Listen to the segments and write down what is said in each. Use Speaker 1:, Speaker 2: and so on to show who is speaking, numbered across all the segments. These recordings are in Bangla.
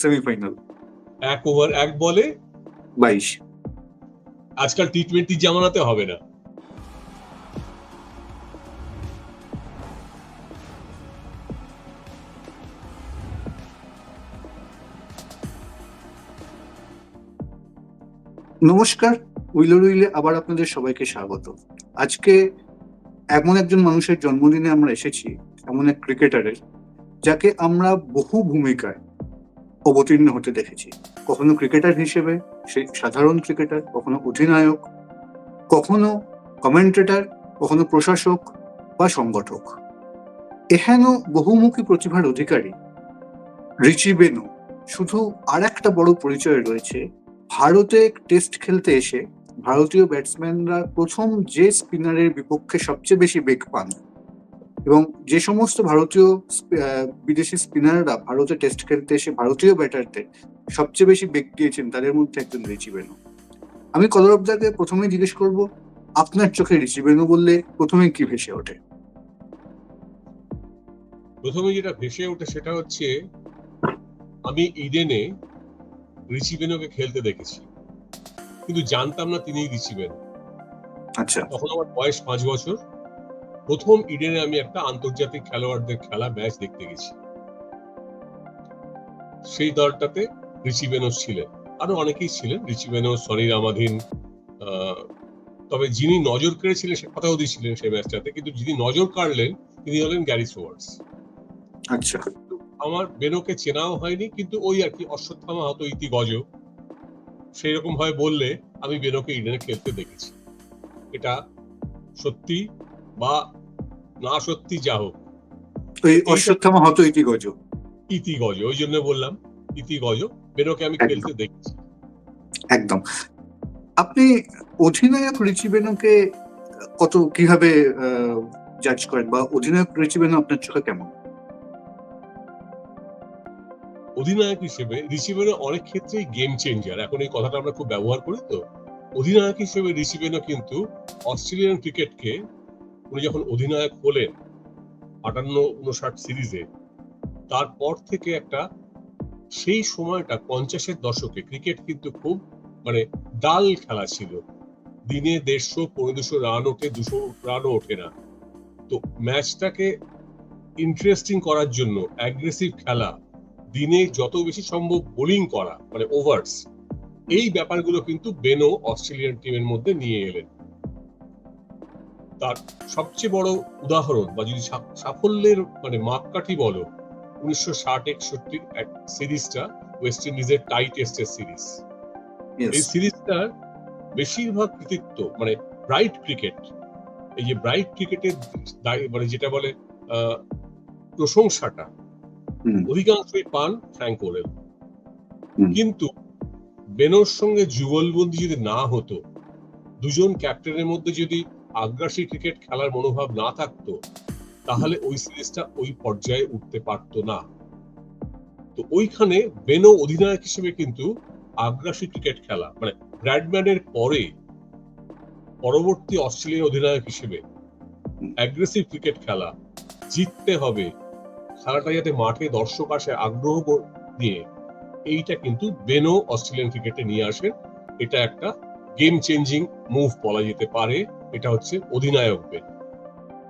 Speaker 1: সেমিফাইনাল
Speaker 2: এক ওভার এক বলে?
Speaker 1: বাইশ।
Speaker 2: আজকাল টি টোয়েন্টি জামানাতে হবে না।
Speaker 1: নমস্কার উইলো উইলে আবার আপনাদের সবাইকে স্বাগত। আজকে এমন একজন মানুষের জন্মদিনে আমরা এসেছি এমন এক ক্রিকেটারের যাকে আমরা বহু ভূমিকায় অবতীর্ণ হতে দেখেছি। কখনো ক্রিকেটার হিসেবে, সে সাধারণ ক্রিকেটার কখনো অধিনায়ক, কখনো কমেন্টেটার কখনো প্রশাসক বা সংগঠক। এহেন বহুমুখী প্রতিভার অধিকারী রিচি বেনু শুধু আর একটা বড় পরিচয় রয়েছে। ভারতে টেস্ট খেলতে এসে ভারতীয় ব্যাটসম্যানরা প্রথম যে স্পিনারের বিপক্ষে সবচেয়ে বেশি বেগ পান। এবং যে সমস্ত ভারতীয় বিদেশি স্পিনাররা ভারতে টেস্ট খেলতে এসে ভারতীয় ব্যাটারদের সবচেয়ে বেশি বেগ দিয়েছেন তাদের মধ্যে একজন রিচি বেনু। আমি কলরবদাকে প্রথমে জিজ্ঞেস করব আপনার চোখে রিচি বেনু বললে প্রথমে কি ভেসে ওঠে?
Speaker 2: প্রথমে যেটা ভেসে ওঠে সেটা হচ্ছে আমি ইডেনে রিচি বেনোকে খেলতে দেখেছি। কিন্তু জানতাম না তিনিই রিচি বেনো।
Speaker 1: আচ্ছা।
Speaker 2: তখন আমার বয়স পাঁচ বছর। প্রথম ইডেনে আমি একটা আন্তর্জাতিক খেলোয়াড়দের খেলা ম্যাচ দেখতে গেছি। সেই দলটাতে রিচি বেনোস ছিলেন। আরও অনেকেই ছিলেন রিচি বেনোস সনি রামাধীন তবে যিনি নজর কেড়েছিলেন সে কথা ছিলেন সেই ম্যাচটাতে কিন্তু যিনি নজর কাড়লেন তিনি হলেন গ্যারি সোয়ার্স।
Speaker 1: আচ্ছা।
Speaker 2: আমার বেনোকে চেনাও হয়নি কিন্তু ওই আর কি অশ্বত্থামা হতো ইতি গজ সেই রকম ভাবে বললে আমি বেনোকে ইডেনে খেলতে দেখেছি। এটা সত্যি বা না সত্যি যা হোক।
Speaker 1: ওই অশ্বত্থামা হত ইতি গজ
Speaker 2: ইতি গজ ওই জন্য বললাম ইতি গজ বেনোকে আমি খেলতে দেখেছি।
Speaker 1: একদম। আপনি অধিনায়ক রিচি বেনুকে কত কীভাবে জাজ করেন? বা অধিনায়ক রিচি বেনু আপনার চোখে কেমন?
Speaker 2: অধিনায়ক হিসেবে রিসিভেরও অনেক ক্ষেত্রেই গেম চেঞ্জার এখন এই কথাটা আমরা খুব ব্যবহার করি তো। অধিনায়ক হিসেবে রিসিভেনও কিন্তু অস্ট্রেলিয়ান ক্রিকেটকে উনি যখন অধিনায়ক হলেন, আটান্ন উনষাট সিরিজে তারপর থেকে একটা সেই সময়টা পঞ্চাশের দশকে ক্রিকেট কিন্তু খুব মানে ডাল খেলা ছিল। দিনে দেড়শো পনেরো দুশো রান ওঠে, দুশো রানও ওঠে না। তো ম্যাচটাকে ইন্টারেস্টিং করার জন্য অ্যাগ্রেসিভ খেলা, দিনে যত বেশি সম্ভব বোলিং করা মানে ওভার্স এই ব্যাপারগুলো কিন্তু বেনো অস্ট্রেলিয়ান টিমের মধ্যে নিয়ে এলেন। তার সবচেয়ে বড় উদাহরণ বা যদি সাফল্যের মানে মাপকাঠি বলো উনিশশো ষাট একষট্টির এক সিরিজটা ওয়েস্ট ইন্ডিজের টাই টেস্টের সিরিজ। এই সিরিজটার বেশিরভাগ কৃতিত্ব মানে ব্রাইট ক্রিকেট এই যে ব্রাইট ক্রিকেটের মানে যেটা বলে আহ, প্রশংসাটা অধিকাংশই পান ফ্র্যাঙ্ক ওরেল কিন্তু বেনোর সঙ্গে যুগলবন্দি যদি না হতো দুজন ক্যাপ্টেনের মধ্যে যদি আগ্রাসী ক্রিকেট খেলার মনোভাব না থাকতো, তাহলে ওই সিরিজটা ওই পর্যায়ে উঠতে পারতো না। তো ওইখানে বেনো অধিনায়ক হিসেবে কিন্তু আগ্রাসী ক্রিকেট খেলা মানে ব্র্যাডম্যানের পরে পরবর্তী অস্ট্রেলিয়ান অধিনায়ক হিসেবে অ্যাগ্রেসিভ ক্রিকেট খেলা, জিততে হবে। খেলাটা যাতে মাঠে দর্শক আসে আগ্রহ নিয়ে, এইটা কিন্তু বেনো অস্ট্রেলিয়ান ক্রিকেটে নিয়ে আসেন। এটা একটা গেম চেঞ্জিং মুভ বলা যেতে পারে। এটা হচ্ছে অধিনায়ক বেন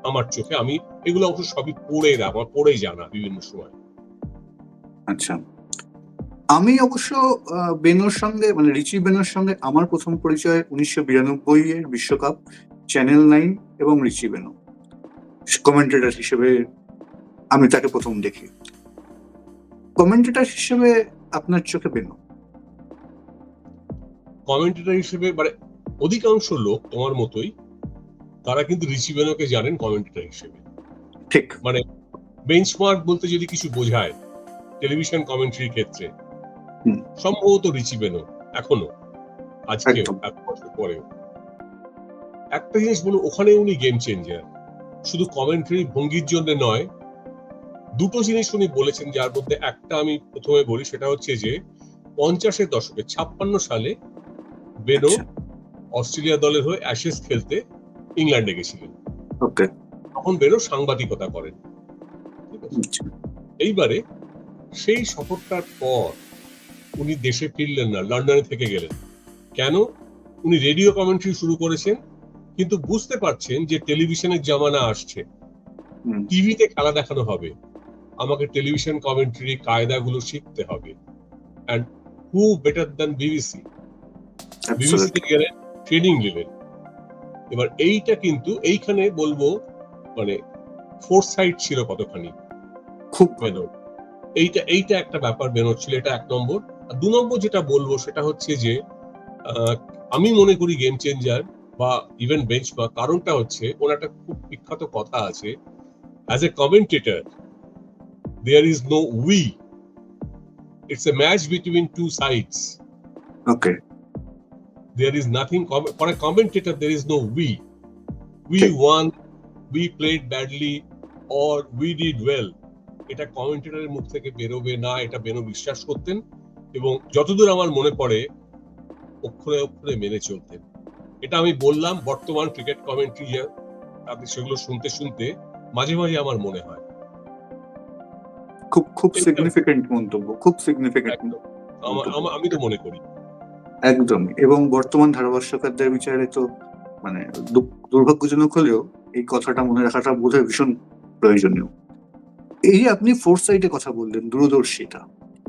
Speaker 2: আমার চোখে আমি এগুলো অবশ্য সবই পড়ে আমার পড়েই জানা বিভিন্ন সময়।
Speaker 1: আচ্ছা। আমি অবশ্য বেনোর সঙ্গে মানে রিচি বেনোর সঙ্গে আমার প্রথম পরিচয় উনিশশো বিরানব্বই এর বিশ্বকাপ চ্যানেল নাইন এবং রিচি বেনো। কমেন্টেটর হিসেবে আমি তাকে প্রথম দেখি। কমেন্টেটর হিসেবে আপনার চোখে বেনো?
Speaker 2: কমেন্টেটার হিসেবে মানে অধিকাংশ লোক তোমার মতোই তারা কিন্তু ঋষি জানেন কমেন্টেটর হিসেবে।
Speaker 1: ঠিক।
Speaker 2: মানে বেঞ্চমার্ক বলতে যদি কিছু বোঝায় টেলিভিশন কমেন্ট্রির ক্ষেত্রে সম্ভবত রিচি বেনো এখনও
Speaker 1: একদম।
Speaker 2: এক বছর পরেও। একটা জিনিস বলুন ওখানে উনি গেম চেঞ্জার শুধু কমেন্ট্রি ভঙ্গির জন্য নয় দুটো জিনিস উনি বলেছেন যার মধ্যে একটা আমি প্রথমে বলি সেটা হচ্ছে যে পঞ্চাশের দশকে ছাপ্পান্ন সালে বেনো
Speaker 1: আচ্ছা।
Speaker 2: অস্ট্রেলিয়া দলের হয়ে অ্যাশেস খেলতে ইংল্যান্ডে গেছিলেন।
Speaker 1: ওকে।
Speaker 2: তখন বেরো সাংবাদিকতা করেন। এইবারে সেই সফরটার পর উনি দেশে ফিরলেন না লন্ডনে থেকে গেলেন। কেন? উনি রেডিও কমেন্ট্রি শুরু করেছেন কিন্তু বুঝতে পারছেন যে টেলিভিশনের জামানা আসছে। টিভিতে খেলা দেখানো হবে। আমাকে টেলিভিশন কমেন্ট্রি কায়দাগুলো শিখতে হবে। And who better than BBC. বিবিসিতে গেলেন ট্রেনিং নিলেন এবার এইটা কিন্তু এইখানে বলব মানে ফোর সাইড ছিল কতখানি?
Speaker 1: খুব
Speaker 2: বেনোর। এইটা এইটা একটা ব্যাপার বেনোর ছিল এটা এক নম্বর। আর দু নম্বর যেটা বলব সেটা হচ্ছে যে আমি মনে করি গেম চেঞ্জার বা ইভেন বেঞ্চ বা কারণটা হচ্ছে ওর একটা খুব বিখ্যাত কথা আছে as a commentator there is no we it's a match between two sides
Speaker 1: okay
Speaker 2: there is nothing com- for a commentator there is no we. We won we played badly or we did well. এটা কমেন্টেটরের মুখ থেকে বেরোবে না এটা বেরো বিশ্বাস করতেন এবং যতদূর আমার মনে পড়ে অক্ষরে অক্ষরে মেনে চলতেন। এটা আমি বললাম বর্তমান ক্রিকেট কমেন্ট্রি আপনি সেগুলো শুনতে শুনতে মাঝে মাঝে আমার মনে হয়।
Speaker 1: খুব খুব। সিগনিফিকেন্ট মন্তব্য খুব সিগনিফিকেন্ট
Speaker 2: আমি তো মনে করি।
Speaker 1: একদমই। এবং বর্তমান ধারাভাষ্যকারদের বিচারে তো মানে দুর্ভাগ্যজনক হলেও এই কথাটা মনে রাখাটা বোধহয় ভীষণ প্রয়োজনীয়। এই যে আপনি ফোর সাইডে কথা বললেন, দূরদর্শিতা।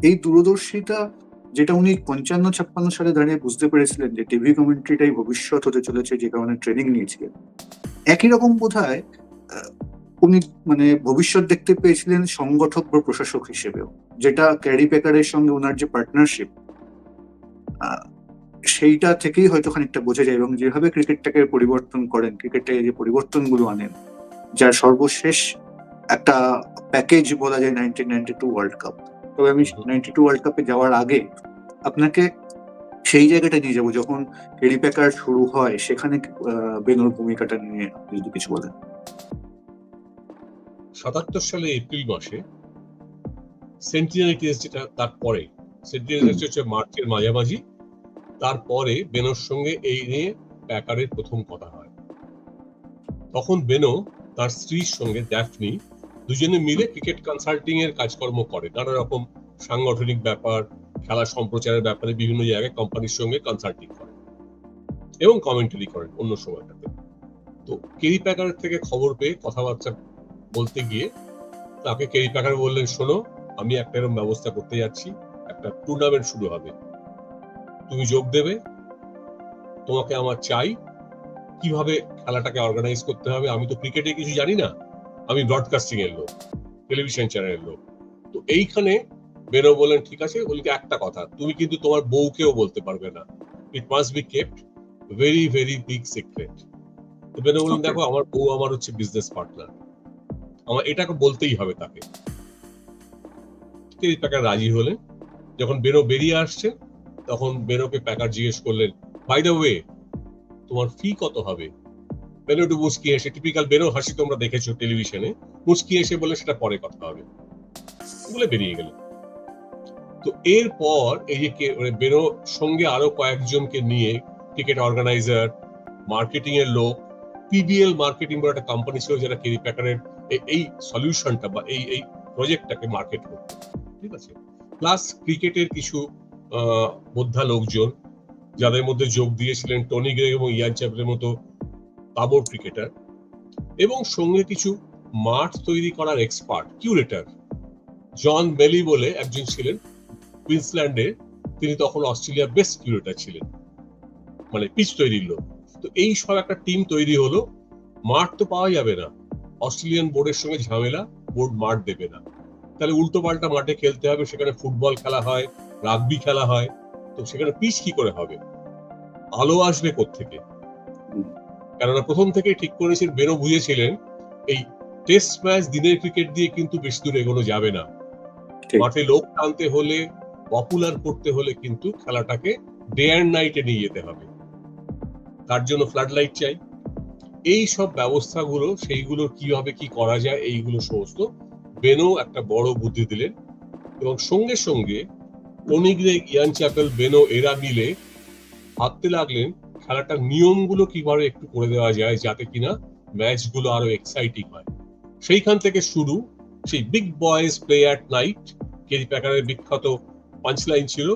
Speaker 1: এই দূরদর্শিতা যেটা উনি পঞ্চান্ন, ছাপ্পান্ন সালে দাঁড়িয়ে বুঝতে পেরেছিলেন যে টিভি কমেন্ট্রিটাই ভবিষ্যৎ হতে চলেছে, যে কারণে ট্রেনিং নিয়েছিলেন। একই রকম বোধ উনি মানে ভবিষ্যৎ দেখতে পেয়েছিলেন সংগঠক বা প্রশাসক হিসেবেও, যেটা ক্যারি প্যাকারের সঙ্গে ওনার যে পার্টনারশিপ সেইটা থেকেই হয়তো খানিকটা বোঝা যায় এবং যেভাবে ক্রিকেটটাকে পরিবর্তন করেন ক্রিকেটে যে পরিবর্তনগুলো আনেন যার সর্বশেষ একটা প্যাকেজ বলা যায় nineteen ninety two world cup তবে আমি। নাইনটি টু ওয়ার্ল্ড কাপে যাওয়ার আগে আপনাকে সেই জায়গাটা নিয়ে যাব যখন হেরি প্যাকার শুরু হয় সেখানে বেনুর ভূমিকাটা নিয়ে আপনি যদি কিছু বলেন।
Speaker 2: সাতাত্তর সালে এপ্রিল মাসে সেন্টিনারি টেস্ট যেটা তারপরে সেন্টিনারি টেস্ট হচ্ছে মার্চের মাঝামাঝি তারপরে বেনোর সঙ্গে এই নিয়ে প্যাকারের প্রথম কথা হয়। তখন বেনো তার স্ত্রীর সঙ্গে ড্যাফনি দুজনে মিলে ক্রিকেট কনসাল্টিং এর কাজকর্ম করে। নানা রকম সাংগঠনিক ব্যাপার, খেলা সম্প্রচারের ব্যাপারে বিভিন্ন জায়গায় কোম্পানির সঙ্গে কনসাল্টিং করে এবং কমেন্টারি করেন অন্য সময়টাতে। তো কেরি প্যাকারের থেকে খবর পেয়ে কথাবার্তা বলতে গিয়ে তাকে কেরি প্যাকার বললেন, শোনো, আমি একটা এরকম ব্যবস্থা করতে যাচ্ছি। একটা টুর্নামেন্ট শুরু হবে। তুমি যোগ দেবে তোমাকে আমার চাই। কীভাবে খেলাটাকে অর্গানাইজ করতে হবে আমি তো ক্রিকেটে কিছু জানি না। আমি ব্রডকাস্টিং এর লোক টেলিভিশন চ্যানেলের লোক। তো এইখানে বেরো বলেন ঠিক আছে বলকে একটা কথা তুমি কিন্তু তোমার বউকেও বলতে পারবে না। It must be kept very very big secret তো বেরো
Speaker 1: Okay.
Speaker 2: দেখো আমার বউ আমার হচ্ছে বিজনেস পার্টনার আমার এটাকে বলতেই হবে তাকে। প্যাকার রাজি হলেন। যখন বেরো বেরিয়ে আসছে তখন বেরোকে প্যাকার জিজ্ঞেস করলেন বাই দ্য ওয়ে তোমার ফি কত হবে? বেরো একটু মুচকি এসে টিপিক্যাল বেরো হাসি তোমরা দেখেছ টেলিভিশনে মুচকি এসে বলে সেটা পরে কথা হবে। বলে বেরিয়ে গেল। তো এরপর এই যে মানে বেরো সঙ্গে আরও কয়েকজনকে নিয়ে টিকিট অর্গানাইজার, মার্কেটিং এর লোক পিবিএল মার্কেটিং বলে একটা কোম্পানি ছিল যারা কেরি প্যাকারের এই সলিউশনটা বা এই এই প্রজেক্টটাকে মার্কেট করতো। ঠিক আছে? প্লাস ক্রিকেটের কিছু লোকজন, যাদের মধ্যে যোগ দিয়েছিলেন টনি গ্রে এবং ইয়ান চ্যাপেলের মতো তাবর ক্রিকেটার এবং সঙ্গে কিছু মাঠ তৈরি করার এক্সপার্ট কিউরেটার জন বেলি বলে একজন ছিলেন। কুইন্সল্যান্ডে তিনি তখন অস্ট্রেলিয়ার বেস্ট কিউরেটার ছিলেন। মানে পিচ তৈরির লোক। তো এই সব একটা টিম তৈরি হলো। মাঠ তো পাওয়া যাবে না। অস্ট্রেলিয়ান বোর্ডের সঙ্গে ঝামেলা, বোর্ড মাঠ দেবে না। তাহলে উল্টো পাল্টা মাঠে খেলতে হবে, সেখানে ফুটবল খেলা হয় রাগবি খেলা হয় তো সেখানে পিচ কি করে হবে? আলো আসবে থেকে কেননা প্রথম থেকে ঠিক করেছেন বেরো বুঝেছিলেন এই টেস্ট ম্যাচ দিনের ক্রিকেট দিয়ে কিন্তু বেশি দূর এগোনো যাবে না। মাঠে লোক টানতে হলে পপুলার করতে হলে কিন্তু খেলাটাকে ডে অ্যান্ড নাইটে নিয়ে যেতে হবে। তার জন্য ফ্লাড লাইট চাই। এই সব ব্যবস্থাগুলো সেইগুলো কীভাবে কি করা যায় এইগুলো সমস্ত বেনো একটা বড় বুদ্ধি দিলেন। এবং সঙ্গে সঙ্গে Tony Greig Ian Chappell Benaud এরা মিলে ভাবতে লাগলেন খেলাটার নিয়মগুলো কীভাবে একটু করে দেওয়া যায় যাতে কিনা ম্যাচগুলো আরও এক্সাইটিং হয়। সেইখান থেকে শুরু সেই big boys play at night Kerry প্যাকারের বিখ্যাত পাঞ্চলাইন ছিল,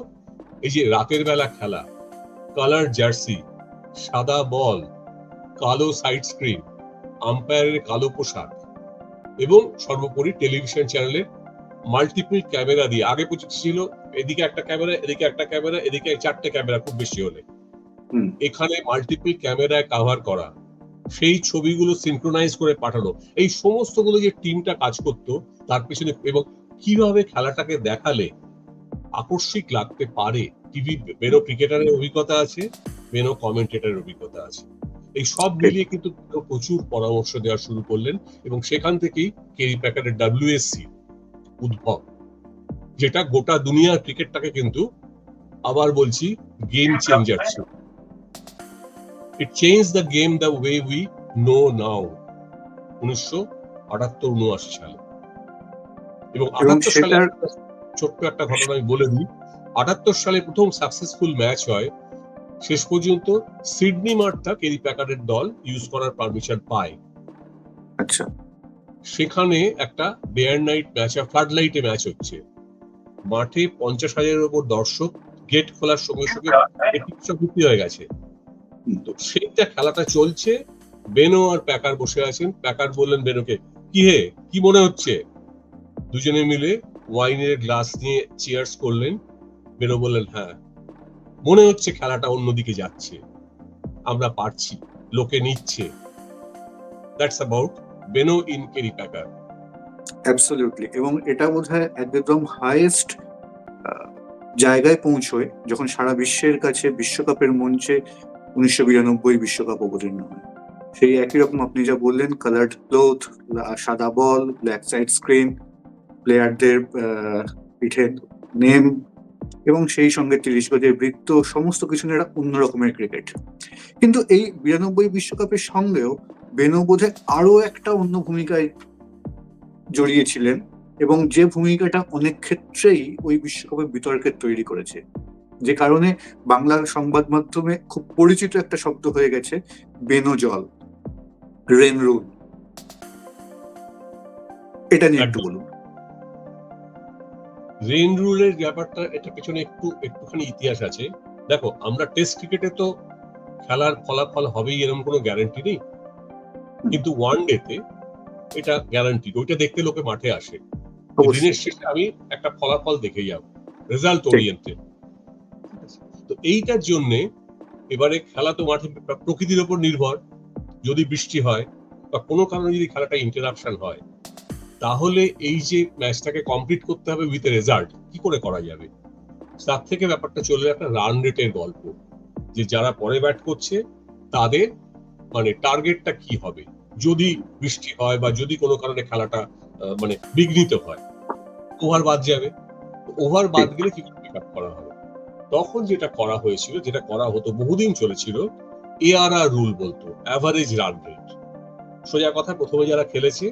Speaker 2: এই যে রাতের বেলা খেলা কালার জার্সি সাদা বল কালো সাইড স্ক্রিন আম্পায়ারের কালো পোশাক এবং সর্বোপরি টেলিভিশন চ্যানেলে মাল্টিপল ক্যামেরা দিয়ে আগে ছিল এদিকে একটা ক্যামেরা এদিকে একটা ক্যামেরা এদিকে চারটে ক্যামেরা খুব বেশি হলে। এখানে মাল্টিপল ক্যামেরায় কাভার করা সেই ছবিগুলো সিনক্রোনাইজ করে পাঠানো এই সমস্তগুলো যে টিমটা কাজ করতো তার পেছনে এবং কীভাবে খেলাটাকে দেখালে আকস্মিক লাগতে পারে টিভি বেরো ক্রিকেটারের অভিজ্ঞতা আছে বেরো কমেন্টেটারের অভিজ্ঞতা আছে। এই সব মিলিয়ে কিন্তু প্রচুর পরামর্শ দেওয়া শুরু করলেন এবং সেখান থেকেই কেরি প্যাকারের ডাব্লিউএসসি উদ্ভব। যেটা গোটা দুনিয়ার ক্রিকেটটাকে কিন্তু আবার বলছি গেম চেঞ্জার ছিল। It change the game the way we know now উনিশশো আটাত্তর উনআশি সালে। এবং আটাত্তর সালে ছোট্ট একটা ঘটনা আমি বলে দিই। আটাত্তর সালে প্রথম সাকসেসফুল ম্যাচ হয়। শেষ পর্যন্ত সিডনি মাঠটা কেরি প্যাকারের দল ইউজ করার পারমিশন পায়।
Speaker 1: আচ্ছা।
Speaker 2: সেখানে একটা বেয়ার নাইট ম্যাচ ফ্লাড লাইটে ম্যাচ হচ্ছে। মাঠে পঞ্চাশ হাজারের উপর দর্শক গেট খোলার সঙ্গে সঙ্গে ভর্তি হয়ে। গেছে। তো সেইটা খেলাটা চলছে। বেনো আর প্যাকার বসে আছেন। প্যাকার বললেন বেনোকে কি হে? কি মনে হচ্ছে? দুজনে মিলে ওয়াইনের গ্লাস নিয়ে চেয়ার্স করলেন। বেনো বললেন হ্যাঁ মনে হচ্ছে খেলাটা অন্যদিকে যাচ্ছে। আমরা পারছি লোকে নিচ্ছে। That's about Benaud in Kerry
Speaker 1: absolutely এবং এটা বোধহয় একদম হাইয়েস্ট জায়গায় পৌঁছয় যখন সারা বিশ্বের কাছে বিশ্বকাপের মঞ্চে উনিশশো বিরানব্বই বিশ্বকাপ অবতীর্ণ হয়। সেই একই রকম আপনি যা বললেন কালার্ড ক্লোথ সাদা বল ব্ল্যাক সাইড স্ক্রিন প্লেয়ারদের পিঠে নেম এবং সেই সঙ্গে তিরিশ গজের বৃত্ত, সমস্ত কিছু নিয়ে একটা অন্য রকমের ক্রিকেট কিন্তু এই বিরানব্বই বিশ্বকাপের সঙ্গেও বেনো বোধে আরও একটা অন্য ভূমিকায় জড়িয়েছিলেন এবং যে ভূমিকাটা অনেক ক্ষেত্রেই ওই বিশ্বকাপে বিতর্কের তৈরি করেছে। যে কারণে বাংলার সংবাদ মাধ্যমে খুব পরিচিত একটা শব্দ হয়ে গেছে বেনো জল রেন রুল। এটা নিয়ে একটু। বলুন।
Speaker 2: রেন রুলের ব্যাপারটা এটা পেছনে একটু একটুখানি ইতিহাস আছে। দেখো আমরা টেস্ট ক্রিকেটে তো খেলার ফলাফল হবেই এরকম কোনো গ্যারান্টি নেই। কিন্তু ওয়ান ডেতে এটা গ্যারান্টি ওইটা দেখতে লোকে মাঠে আসে। দিনের শেষে আমি একটা ফলাফল দেখে যাব রেজাল্ট ওরিয়েন্টেড তো এইটার জন্য এবারে খেলা তো মাঠে প্রকৃতির উপর নির্ভর যদি বৃষ্টি হয় বা কোনো কারণে যদি খেলাটা ইন্টারাপশন হয় তাহলে এই যে ম্যাচটাকে কমপ্লিট করতে হবে উইথ রেজাল্ট কি করে করা যাবে? তার থেকে ব্যাপারটা চলে একটা রান রেটের গল্প যে যারা পরে ব্যাট করছে তাদের মানে টার্গেটটা কি হবে? যদি বৃষ্টি হয় বা যদি কোনো কারণে খেলাটা মানে বিঘ্নিত হয় ওভার বাদ যাবে। ওভার বাদ গেলে কি পিক আপ করা হবে? তখন যেটা করা হয়েছিল যেটা করা হতো বহুদিন চলেছিল এআরআর রুল বলতো অ্যাভারেজ রান রেট সোজা কথা প্রথমে যারা খেলেছে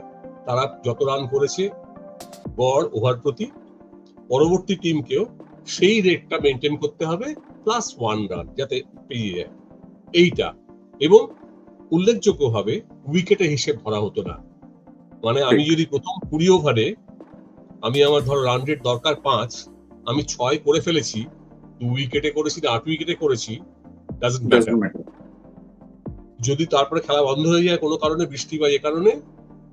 Speaker 2: তারা যত রান করেছে গড় ওভার প্রতি পরবর্তী টিমকেও সেই রেটটা মেনটেন করতে হবে প্লাস ওয়ান রান যাতে পেয়ে যায়। এইটা। এবং উল্লেখযোগ্যভাবে উইকেটে হিসেব ধরা হতো না। মানে আমি যদি প্রথম কুড়ি ওভারে আমি আমার ধরো রান রেট দরকার পাঁচ আমি ছয় করে ফেলেছি দু উইকেটে করেছি আট উইকেটে করেছি. যদি তারপরে খেলা বন্ধ হয়ে যায় কোনো কারণে বৃষ্টি বা এ কারণে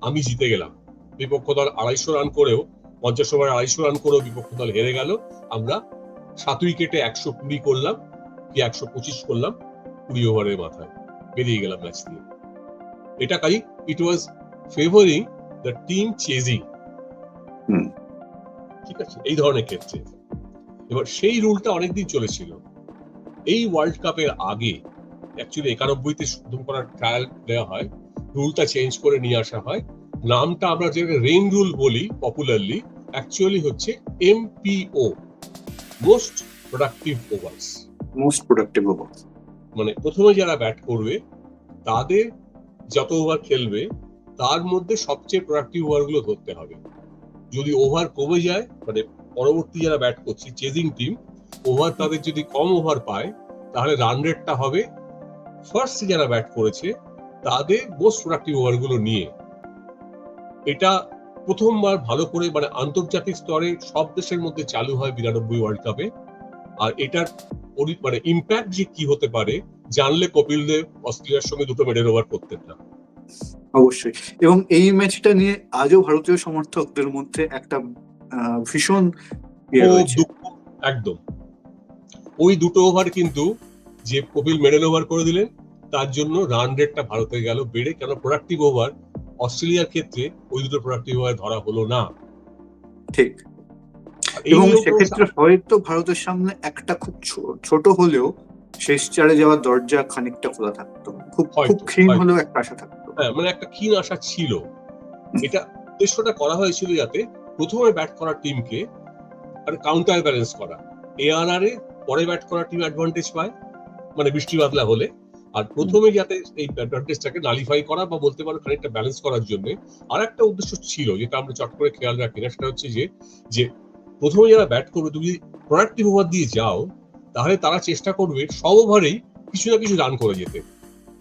Speaker 2: আমি জিতে গেলাম। বিপক্ষ দল আড়াইশো রান করেও পঞ্চাশ ওভার আড়াইশো রান করেও বিপক্ষ দল হেরে গেল। আমরা সাত উইকেটে একশো কুড়ি করলাম কি একশো পঁচিশ করলাম কুড়ি ওভারের মাথায়। বেরিয়ে গেলাম ম্যাচ দিয়ে। এটা কাই it was favouring the team chasing ঠিক আছে এই ধরনের ক্ষেত্রে এবার সেই রুলটা অনেকদিন চলেছিল। এই ওয়ার্ল্ড কাপের আগে অ্যাকচুয়ালি একানব্বইতে শুধু করার ট্রায়াল দেওয়া হয় রুলটা চেঞ্জ করে নিয়ে আসা হয়। নামটা আমরা যেটা রেইন রুল বলি পপুলারলি অ্যাকচুয়ালি হচ্ছে MPO most productive overs
Speaker 1: most productive over
Speaker 2: মানে প্রথমে যারা ব্যাট করবে, তাদের যত ওভার খেলবে, তার মধ্যে সবচেয়ে প্রোডাক্টিভ ওভারগুলো ধরতে হবে। যদি ওভার কমে যায় মানে পরবর্তী যারা ব্যাট করছে চেজিং টিম ওভার তাদের যদি কম ওভার পায়, তাহলে রান রেটটা হবে ফার্স্ট যারা ব্যাট করেছে, তাদের মোস্ট প্রোডাক্টিভ ওভারগুলো নিয়ে। এটা প্রথমবার ভালো করে মানে আন্তর্জাতিক স্তরে সব দেশের মধ্যে চালু হয় বিরানব্বই ওয়ার্ল্ড কাপে আর এটার মানে ইম্প্যাক্ট যে কি হতে পারে জানলে কপিল দেব অস্ট্রেলিয়ার সঙ্গে দুটো মেডেল ওভার করতেন না।
Speaker 1: অবশ্যই। এবং এই ম্যাচটা নিয়ে আজও ভারতীয় সমর্থকদের মধ্যে একটা ভীষণ ইয়ে
Speaker 2: একদম। ওই দুটো ওভার কিন্তু যে কপিল মেডেল ওভার করে দিলেন তার জন্য রান রেটটা ভারতে গেল বেড়ে কেন প্রোডাক্টিভ ওভার অস্ট্রেলিয়ার ক্ষেত্রে ওই দুটো প্রোডাক্টিভ ওভার ধরা হলো না।
Speaker 1: ঠিক। এবং সেক্ষেত্রে হয়তো ভারতের সামনে একটা খুব ছোট হলেও শেষ চারে যাওয়ার দরজা খানিকটা খোলা থাকতো। খুব খুব ক্ষীণ হলেও একটা আশা থাকতো।
Speaker 2: হ্যাঁ মানে একটা ক্ষীণ আশা ছিল। এটা উদ্দেশ্যটা করা হয়েছিল যাতে প্রথমে ব্যাট করা টিমকে আর কাউন্টার ব্যালেন্স করা। এআরআর এ পরে ব্যাট করা টিম অ্যাডভান্টেজ পায় মানে বৃষ্টি বাদলা হলে। আর প্রথমে যাতে এই অ্যাডভান্টেজটাকে নালিফাই করা বা বলতে পারো খানিকটা ব্যালেন্স করার জন্য আর একটা উদ্দেশ্য ছিল যেটা আমরা চট করে খেয়াল রাখি। না সেটা হচ্ছে যে যে প্রথমে যারা ব্যাট করবে তুমি যদি প্রোডাক্টিভ ওভার দিয়ে যাও তাহলে তারা চেষ্টা করবে সব ওভারেই কিছু না কিছু রান করে যেতে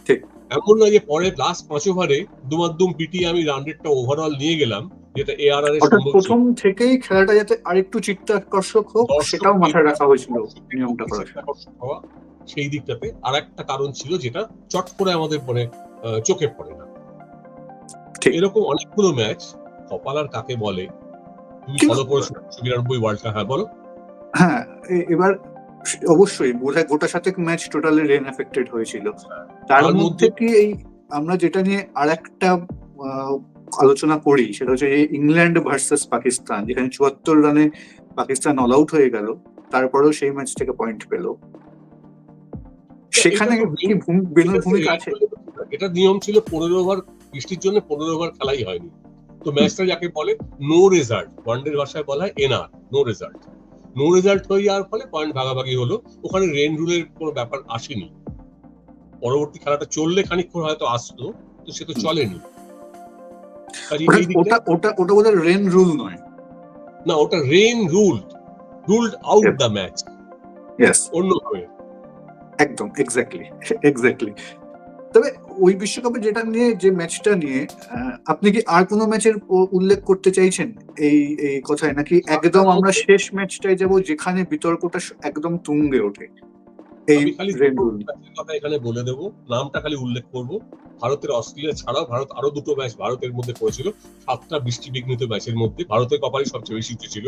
Speaker 1: ঠিক।
Speaker 2: এমন না যে পরে লাস্ট পাঁচ ওভারে দুমাদ্দুম পিটিয়ে আমি রান রেটটা ওভারঅল নিয়ে গেলাম যেটা এআরআর এর
Speaker 1: অর্থাৎ প্রথম থেকেই খেলাটা যাতে আরেকটু চিত্তাকর্ষক হোক সেটাও মাথায় রাখা হয়েছিল নিয়মটা
Speaker 2: হওয়া, সেই দিকটাতে আর একটা কারণ ছিল যেটা চট করে আমাদের মানে আহ, চোখে পড়ে না
Speaker 1: ঠিক।
Speaker 2: এরকম অনেকগুলো ম্যাচ কপাল আর কাকে বলে ফলো করেছ? বিরানব্বই ওয়ার্ল্ড কাপ হ্যাঁ বলো।
Speaker 1: হ্যাঁ এবার অবশ্যই বোধহয় গোটা সাথে ম্যাচ টোটালি রেন এফেক্টেড হয়েছিল। তার
Speaker 2: তার
Speaker 1: মধ্যে কি এই আমরা যেটা নিয়ে আর একটা আলোচনা করি সেটা হচ্ছে ইংল্যান্ড ভার্সেস পাকিস্তান যেখানে চুয়াত্তর রানে পাকিস্তান অল আউট হয়ে গেল তারপরেও সেই ম্যাচ থেকে পয়েন্ট পেল। সেখানে কি বেলুর ভূমিকা আছে?
Speaker 2: এটা নিয়ম ছিল পনেরো ওভার বৃষ্টির জন্য পনেরো ওভার খেলাই হয়নি। তো ম্যাচটা যাকে বলে নো রেজাল্ট ওয়ানডের ভাষায় বলা হয় NR no result no result হয়ে যাওয়ার ফলে পয়েন্ট ভাগাভাগি হলো। ওখানে রেন রুলের কোনো ব্যাপার আসেনি। পরবর্তী খেলাটা চললে খানিকক্ষণ হয়তো আসতো তো সে তো চলেনি।
Speaker 1: ওটা- ওটা ওটা বোধহয় রেন রুল নয়।
Speaker 2: না ওটা rain ruled ruled out the match অন্যভাবে
Speaker 1: একদম এক্স্যাক্টলি এক্স্যাক্টলি তবে ওই বিশ্বকাপে যেটা নিয়ে যে ম্যাচটা নিয়ে আপনি কি আর কোনো ম্যাচের উল্লেখ করতে চাইছেন এই এই কথায়? নাকি একদম আমরা শেষ ম্যাচটায় যাব যেখানে বিতর্কটা একদম তুঙ্গে ওঠে? এই
Speaker 2: কথা এখানে বলে দেব। নামটা খালি উল্লেখ করব। ভারতের অস্ট্রেলিয়া ছাড়াও ভারত আরও দুটো ম্যাচ ভারতের মধ্যে করেছিল সাতটা বৃষ্টি বিঘ্নিত ম্যাচের মধ্যে। ভারতের কপালই সবচেয়ে বেশি ছিল।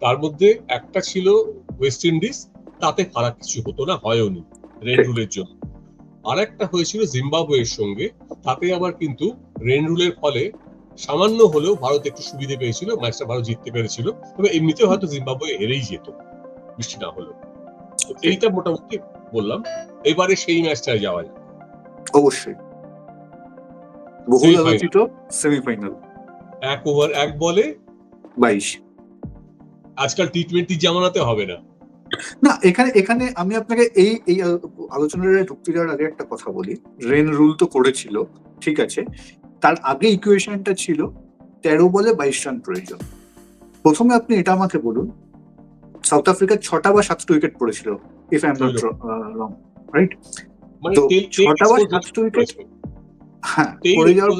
Speaker 2: তার মধ্যে একটা ছিল ওয়েস্ট ইন্ডিজ তাতে ফারাক কিছু হতো না হয়ওনি
Speaker 1: রেড।
Speaker 2: রুলের জন্য। আর একটা হয়েছিল জিম্বাবুয়ের সঙ্গে তাতে আবার কিন্তু রেন রুলের ফলে সামান্য হলেও ভারত একটু সুবিধে পেয়েছিল ম্যাচটা ভারত জিততে পেরেছিল তবে এমনিতেও হয়তো জিম্বাবুয়ে হেরেই যেত বৃষ্টি না হলেও। এইটা মোটামুটি বললাম এবারে সেই ম্যাচটায় যাওয়া যায়
Speaker 1: অবশ্যই। বহুল আলোচিত সেমিফাইনাল
Speaker 2: এক ওভার এক বলে
Speaker 1: বাইশ।
Speaker 2: আজকাল টি টোয়েন্টি জামানাতে হবে না।
Speaker 1: না এখানে এখানে আমি আপনাকে এই এই আলো- আলোচনাটা ঢুকতে যাওয়ার আগে একটা কথা বলি। রেন রুল তো করেছিল ঠিক আছে? তার আগে ইকুয়েশনটা ছিল তেরো বলে বাইশ রান প্রয়োজন। প্রথমে আপনি এটা আমাকে বলুন সাউথ আফ্রিকার ছটা বা সাতটা উইকেট পড়েছিল if I am not wrong right তো ছটা বা সাতটা উইকেট হ্যাঁ পড়ে যাওয়ার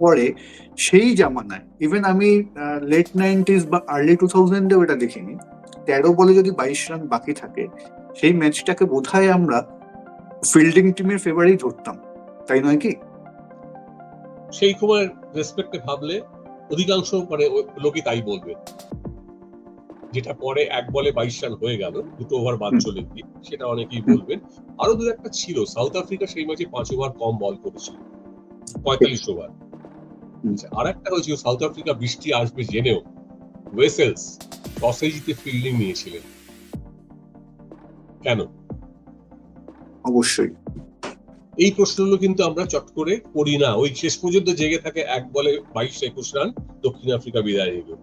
Speaker 1: পরে সেই জামানায় ইভেন আমি লেট নাইনটিস বা আর্লি টু থাউজেন্ডে ওটা দেখিনি তেরো বলে যদি বাইশ রান বাকি থাকে সেই ম্যাচটাকে বোধহয় আমরা ফিল্ডিং টিমের ফেভারেই ধরতাম। তাই নয় কি?
Speaker 2: সেই সময় রেসপেক্টে ভাবলে অধিকাংশ মানে লোকই তাই বলবে। যেটা পরে এক বলে বাইশ রান হয়ে গেল দুটো ওভার বাদ। চলে গিয়ে সেটা অনেকেই বলবেন। আরও দু একটা ছিল। সাউথ আফ্রিকা সেই ম্যাচে পাঁচ ওভার কম বল করেছিল। পঁয়তাল্লিশ ওভার আর একটা হয়েছিল সাউথ আফ্রিকা বৃষ্টি আসবে জেনেও। ওয়েসেলস টসে জিতে ফিল্ডিং নিয়েছিলেন। কেন?
Speaker 1: অবশ্যই।
Speaker 2: এই প্রশ্নগুলো কিন্তু আমরা চট করে করি না। ওই শেষ পর্যন্ত জেগে থাকে এক বলে বাইশ একুশ রান দক্ষিণ আফ্রিকা বিদায় নিল।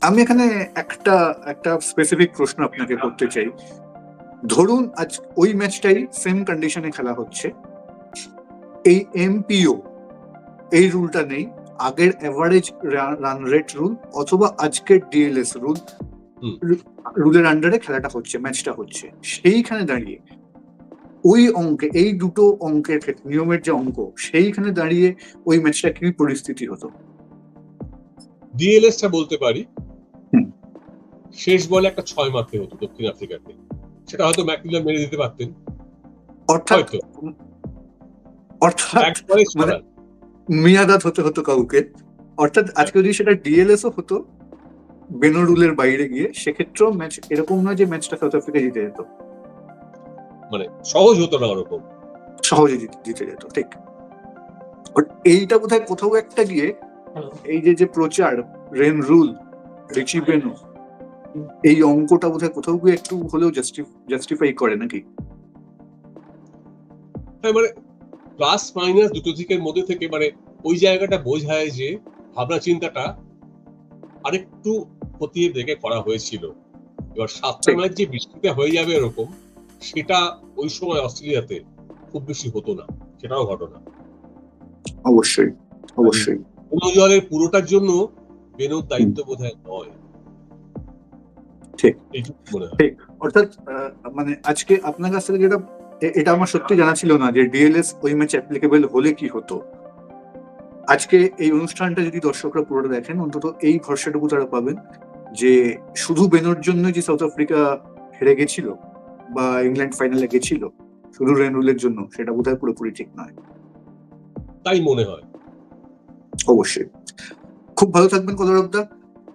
Speaker 1: আমি এখানে একটা একটা স্পেসিফিক প্রশ্ন আপনাকে করতে চাই। ধরুন আজ ওই ম্যাচটাই সেম কন্ডিশনে খেলা হচ্ছে। এই এমপিও এই রুলটা নেই। আগের এভারেজ রান রেট রুল অথবা আজকের ডিএলএস রুল। রুলের আন্ডারে খেলাটা হচ্ছে ম্যাচটা হচ্ছে। সেইখানে দাঁড়িয়ে ওই অঙ্কে এই দুটো অঙ্কের ক্ষেত্রে নিয়মের যে অঙ্ক সেইখানে দাঁড়িয়ে ওই ম্যাচটা কি পরিস্থিতি হতো?
Speaker 2: ডিএলএসটা বলতে পারি। শেষ বলে একটা ছয় মারতে হতো দক্ষিণ আফ্রিকাকে। সেটা হয়তো ম্যাকমিলান মেরে দিতে পারতেন।
Speaker 1: অর্থাৎ অর্থাৎ মেয়াদাত হতে হতো কাউকে। অর্থাৎ আজকে যদি সেটা ডিএলএসও হতো বেনো রুলের বাইরে গিয়ে সেক্ষেত্রেও ম্যাচ এরকম নয় যে ম্যাচটা সাউথ আফ্রিকা জিতে যেত।
Speaker 2: মানে সহজ হতো না ওরকম।
Speaker 1: সহজে জিতে যেত ঠিক। এইটা বোধহয় কোথাও একটা গিয়ে এই যে যে প্রচার রেন রুল রিচি বেনো এই অঙ্কটা বোধহয় কোথাও গিয়ে একটু হলেও জাস্টিফাই করে নাকি?
Speaker 2: হ্যাঁ মানে প্লাস মাইনাস দুটো দিকের মধ্যে থেকে মানে ওই জায়গাটা বোঝায় যে ভাবনা চিন্তাটা আরেকটু খতিয়ে দেখে করা হয়েছিল। এবার সাতটা
Speaker 1: ঠিক।
Speaker 2: ম্যাচ যে বৃষ্টিতে হয়ে যাবে এরকম সেটা ওই সময় অস্ট্রেলিয়াতে খুব বেশি হতো না সেটাও ঘটনা
Speaker 1: অবশ্যই অবশ্যই।
Speaker 2: কোনো জলের পুরোটার জন্য বেনোর দায়িত্ব বোধ হয় নয়।
Speaker 1: ঠিক।
Speaker 2: মনে
Speaker 1: অর্থাৎ মানে আজকে আপনার কাছ থেকে যেটা এটা আমার সত্যি জানা ছিল না যে ডিএলএস ওই ম্যাচ অ্যাপ্লিকেবল হলে কি হতো। আজকে এই অনুষ্ঠানটা যদি দর্শকরা পুরোটা দেখেন অন্তত এই ভরসাটুকু তারা পাবেন যে শুধু বেনোর জন্য যে সাউথ আফ্রিকা হেরে গেছিল বা ইংল্যান্ড ফাইনালে গেছিল শুধু রেনুলের জন্য সেটা বোধহয় পুরোপুরি ঠিক নয়।
Speaker 2: তাই মনে হয়।
Speaker 1: অবশ্যই। খুব ভালো থাকবেন কদরবদা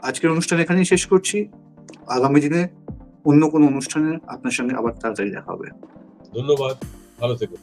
Speaker 1: আজকের অনুষ্ঠান এখানেই শেষ করছি। আগামী দিনে অন্য কোনো অনুষ্ঠানে আপনার সঙ্গে আবার তাড়াতাড়ি দেখা হবে।
Speaker 2: ধন্যবাদ ভালো থেকো।